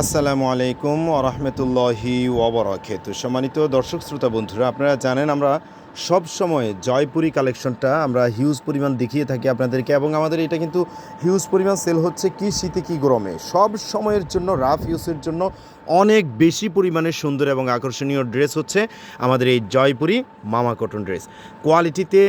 আসসালামু আলাইকুম ওরহমতুল্লাহি ওবরাকাত সম্মানিত দর্শক, শ্রোতা, বন্ধুরা, আপনারা জানেন আমরা সব সময় জয়পুরি কালেকশনটা আমরা হিউজ পরিমাণ দেখিয়ে থাকি আপনাদেরকে এবং আমাদের এটা কিন্তু হিউজ পরিমাণ সেল হচ্ছে কি শীতে, কি গরমে। সব সময়ের জন্য, রাফ ইউজের জন্য অনেক বেশি পরিমাণে সুন্দর এবং আকর্ষণীয় ড্রেস হচ্ছে আমাদের এই জয়পুরি মামা কটন ড্রেস। কোয়ালিটিতে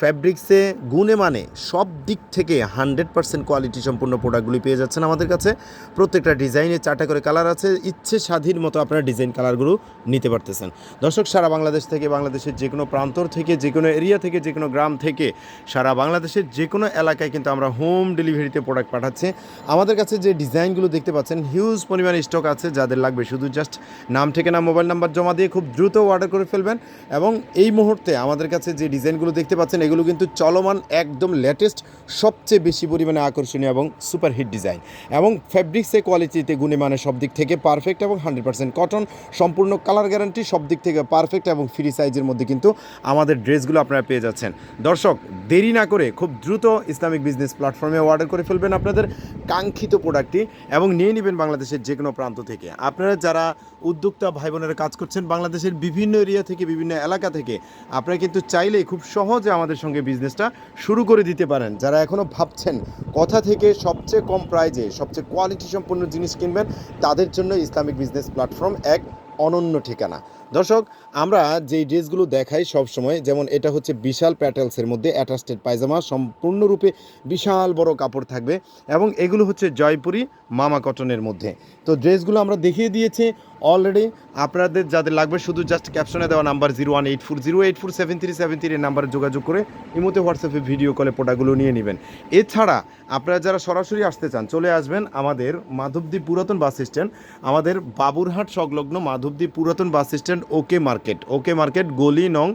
ফ্যাব্রিক্সে গুণে মানে সব দিক থেকে হান্ড্রেড পার্সেন্ট কোয়ালিটি সম্পূর্ণ প্রোডাক্টগুলি পেয়ে যাচ্ছেন আমাদের কাছে। প্রত্যেকটা ডিজাইনে চারটা করে কালার আছে, ইচ্ছে স্বাধীন মতো আপনারা ডিজাইন কালারগুলো নিতে পারতেছেন। দর্শক, সারা বাংলাদেশ থেকে বাংলাদেশের যে কোনো প্রান্তর থেকে, যে কোনো এরিয়া থেকে, যে কোনো গ্রাম থেকে, সারা বাংলাদেশের যে কোনো এলাকায় কিন্তু আমরা হোম ডেলিভারিতে প্রোডাক্ট পাঠাচ্ছি। আমাদের কাছে যে ডিজাইনগুলো দেখতে পাচ্ছেন, হিউজ পরিমাণ স্টক আছে, যাদের লাগবে শুধু জাস্ট নাম, ঠিকানা, মোবাইল নাম্বার জমা দিয়ে খুব দ্রুত অর্ডার করে ফেলবেন। এবং এই মুহূর্তে আমাদের কাছে যে ডিজাইনগুলো দেখতে পাচ্ছেন এগুলো কিন্তু চলমান একদম লেটেস্ট সবচেয়ে বেশি পরিমাণে আকর্ষণীয় এবং সুপারহিট ডিজাইন এবং ফ্যাব্রিক্সে কোয়ালিটিতে গুণে মানে সব দিক থেকে পারফেক্ট এবং হান্ড্রেড পার্সেন্ট কটন সম্পূর্ণ কালার গ্যারান্টি সব দিক থেকে পারফেক্ট এবং ফ্রি সাইজের মধ্যে কিন্তু আমাদের ড্রেসগুলো আপনারা পেয়ে যাচ্ছেন। দর্শক, দেরি না করে খুব দ্রুত ইসলামিক বিজনেস প্ল্যাটফর্মে অর্ডার করে ফেলবেন আপনাদের কাঙ্ক্ষিত প্রোডাক্টটি এবং নিয়ে নেবেন বাংলাদেশের যে কোনো প্রান্ত থেকে। আপনারা যারা উদ্যোক্তা ভাই বোনেরা কাজ করছেন বাংলাদেশের বিভিন্ন এরিয়া থেকে, বিভিন্ন এলাকা থেকে, আপনারা কিন্তু চাইলেই খুব সহজে আমাদের সঙ্গে বিজনেসটা শুরু করে দিতে পারেন। যারা এখনও ভাবছেন কথা থেকে সবচেয়ে কম প্রাইজে সবচেয়ে কোয়ালিটি সম্পন্ন জিনিস কিনবেন, তাদের জন্য ইসলামিক বিজনেস প্ল্যাটফর্ম এক অনন্য ঠিকানা। দর্শক, আমরা যেই ড্রেসগুলো দেখাই সব সময় যেমন এটা হচ্ছে বিশাল প্যাটেলসের মধ্যে অ্যাটাস্টেড পায়জামা, সম্পূর্ণরূপে বিশাল বড় কাপড় থাকবে এবং এগুলো হচ্ছে জয়পুরি মামা কটনের মধ্যে। তো ড্রেসগুলো আমরা দেখিয়ে দিয়েছি অলরেডি আপনাদের যাদের লাগবে শুধু জাস্ট ক্যাপশনে দেওয়া number zero one eight four zero eight four seven three seven three নাম্বারে যোগাযোগ করে ইমোতে হোয়াটসঅ্যাপে ভিডিও কলে প্রোডাক্টগুলো নিয়ে নেবেন। এছাড়া আপনারা যারা সরাসরি আসতে চান, চলে আসবেন আমাদের মাধবদী পুরাতন বাস স্ট্যান্ড, আমাদের বাবুরহাট সংলগ্ন মাধবদী পুরাতন bus stand okay market okay market গলি নং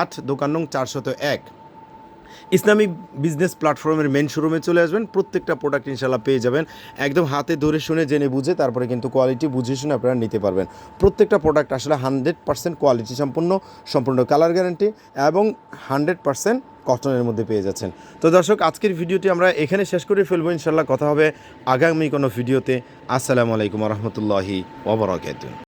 আট, দোকান নং চারশত এক। ইসলামিক বিজনেস প্ল্যাটফর্মের মেন শোরুমে চলে আসবেন, প্রত্যেকটা প্রোডাক্ট ইনশাল্লাহ পেয়ে যাবেন। একদম হাতে ধরে শুনে, জেনে বুঝে, তারপরে কিন্তু কোয়ালিটি বুঝে শুনে আপনারা নিতে পারবেন। প্রত্যেকটা প্রোডাক্ট আসলে হান্ড্রেড পার্সেন্ট কোয়ালিটি সম্পূর্ণ সম্পূর্ণ কালার গ্যারান্টি এবং হান্ড্রেড পার্সেন্ট কটনের মধ্যে পেয়ে যাচ্ছেন। তো দর্শক, আজকের ভিডিওটি আমরা এখানে শেষ করে ফেলব ইনশাল্লাহ কথা হবে আগামী কোনো ভিডিওতে। আসসালামু আলাইকুম রহমতুল্লাহি ওবরাকাতুহ